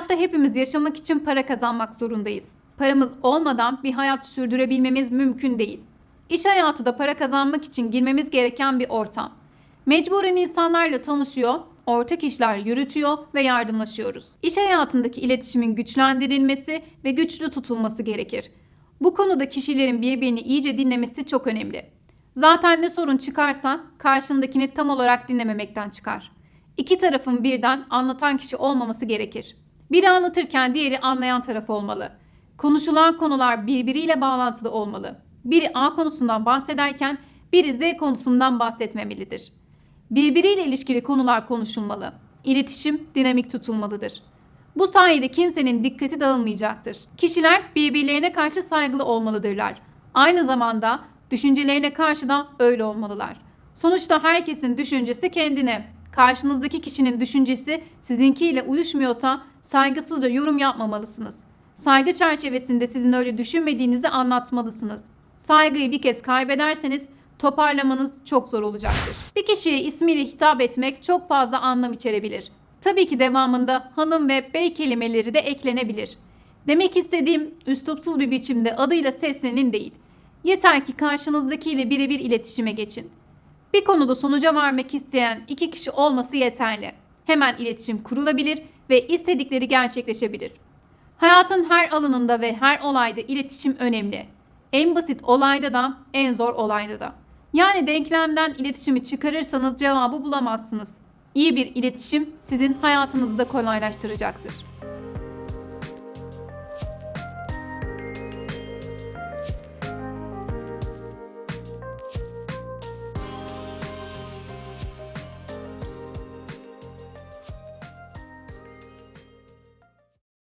Hayatta hepimiz yaşamak için para kazanmak zorundayız. Paramız olmadan bir hayat sürdürebilmemiz mümkün değil. İş hayatı da para kazanmak için girmemiz gereken bir ortam. Mecburen insanlarla tanışıyor, ortak işler yürütüyor ve yardımlaşıyoruz. İş hayatındaki iletişimin güçlendirilmesi ve güçlü tutulması gerekir. Bu konuda kişilerin birbirini iyice dinlemesi çok önemli. Zaten ne sorun çıkarsa karşındakini tam olarak dinlememekten çıkar. İki tarafın birden anlatan kişi olmaması gerekir. Biri anlatırken diğeri anlayan taraf olmalı. Konuşulan konular birbiriyle bağlantılı olmalı. Biri A konusundan bahsederken biri Z konusundan bahsetmemelidir. Birbiriyle ilişkili konular konuşulmalı. İletişim dinamik tutulmalıdır. Bu sayede kimsenin dikkati dağılmayacaktır. Kişiler birbirlerine karşı saygılı olmalıdırlar. Aynı zamanda düşüncelerine karşı da öyle olmalılar. Sonuçta herkesin düşüncesi kendine. Karşınızdaki kişinin düşüncesi sizinkiyle uyuşmuyorsa saygısızca yorum yapmamalısınız. Saygı çerçevesinde sizin öyle düşünmediğinizi anlatmalısınız. Saygıyı bir kez kaybederseniz toparlamanız çok zor olacaktır. Bir kişiye ismiyle hitap etmek çok fazla anlam içerebilir. Tabii ki devamında hanım ve bey kelimeleri de eklenebilir. Demek istediğim üslupsuz bir biçimde adıyla seslenin değil. Yeter ki karşınızdakiyle birebir iletişime geçin. Bir konuda sonuca varmak isteyen iki kişi olması yeterli. Hemen iletişim kurulabilir ve istedikleri gerçekleşebilir. Hayatın her alanında ve her olayda iletişim önemli. En basit olayda da en zor olayda da. Yani denklemden iletişimi çıkarırsanız cevabı bulamazsınız. İyi bir iletişim sizin hayatınızı da kolaylaştıracaktır.